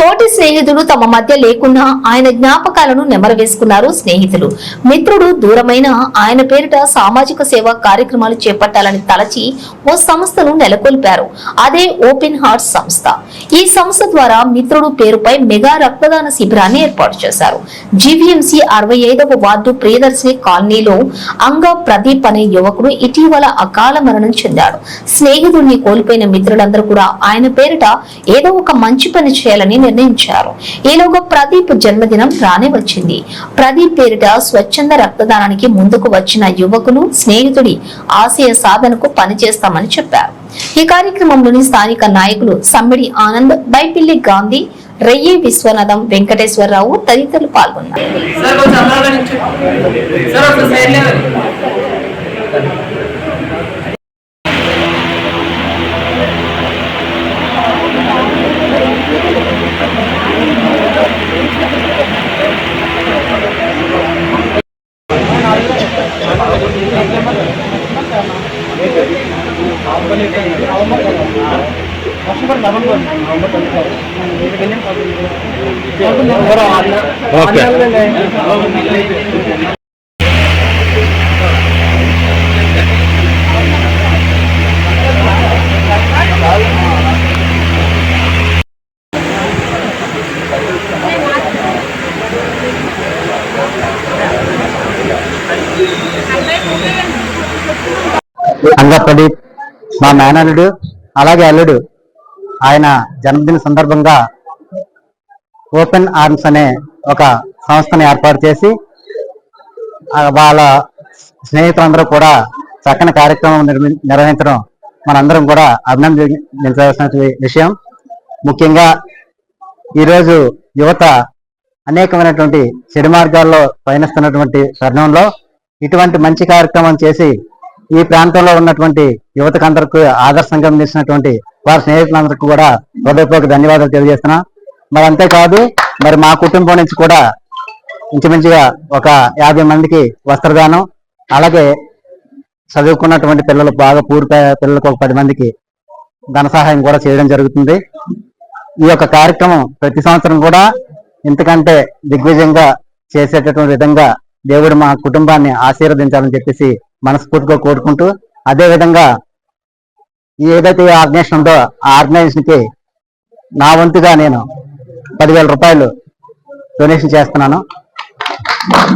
తోటి స్నేహితుడు తమ మధ్య లేకున్నా ఆయన జ్ఞాపకాలను నెమరవేసుకున్నారు స్నేహితులు. మిత్రుడు దూరమైన ఆయన పేరిట సామాజిక సేవా కార్యక్రమాలు చేపట్టాలని తలచి ఓ సంస్థను నెలకొల్పారు. అదే ఓపెన్ హార్ట్ సంస్థ. ఈ సంస్థ ద్వారా మిత్రుడు పేరుపై మెగా రక్తదాన శిబిరాన్ని ఏర్పాటు చేశారు. జీవీఎంసీ అరవై ఐదవ వార్డు ప్రియదర్శిని కాలనీలో అంగ ప్రదీప్ అనే యువకుడు ఇటీవల అకాల మరణం చెందాడు. స్నేహితుడిని కోల్పోయిన మిత్రులందరూ కూడా ఆయన పేరిట ఏదో ఒక మంచి పని చేయాలని నిర్ణయించారు. ఈలోగా ప్రదీప్ జన్మదినం రానే వచ్చింది. ప్రదీప్ పేరిట స్వచ్ఛంద రక్తదానానికి ముందుకు వచ్చిన యువకులు స్నేహితుడి ఆశయ సాధనకు పనిచేస్తామని చెప్పారు. ఈ కార్యక్రమంలోని స్థానిక నాయకులు సమ్మిడి ఆనంద్ బైపిల్లి గాంధీ రెయ్యి విశ్వనాథం వెంకటేశ్వరరావు తదితరులు పాల్గొన్నారు. సార్ కొంచెం మా మేనల్లుడు అలాగే అల్లుడు ఆయన జన్మదిన సందర్భంగా ఓపెన్ ఆర్మ్స్ అనే ఒక సంస్థను ఏర్పాటు చేసి వాళ్ళ స్నేహితులందరూ కూడా చక్కని కార్యక్రమం నిర్వహించడం మనందరం కూడా అభినందించవలసిన విషయం. ముఖ్యంగా ఈరోజు యువత అనేకమైనటువంటి చెడు మార్గాల్లో పయనిస్తున్నటువంటి తరుణంలో ఇటువంటి మంచి కార్యక్రమం చేసి ఈ ప్రాంతంలో ఉన్నటువంటి యువతకందరికీ ఆదర్శంగా నిలిచినటువంటి వారి స్నేహితులందరికీ కూడా హృదయపూర్వక ధన్యవాదాలు తెలియజేస్తున్నా. మరి అంతేకాదు మరి మా కుటుంబం నుంచి కూడా ఇంచుమించుగా ఒక యాభై మందికి వస్త్రదానం అలాగే చదువుకున్నటువంటి పిల్లలు బాగా పూర్తి పిల్లలకు ఒక పది మందికి ధన సహాయం కూడా చేయడం జరుగుతుంది. ఈ యొక్క కార్యక్రమం ప్రతి సంవత్సరం కూడా ఇంతకంటే దిగ్విజయంగా చేసేటటువంటి విధంగా దేవుడు మా కుటుంబాన్ని ఆశీర్వదించాలని చెప్పేసి మనస్ఫూర్తిగా కోరుకుంటూ అదే విధంగా ఏదైతే ఆర్గనైజేషన్ ఉందో ఆ ఆర్గనైజేషన్కి నా వంతుగా నేను పదివేల రూపాయలు డొనేషన్ చేస్తున్నాను.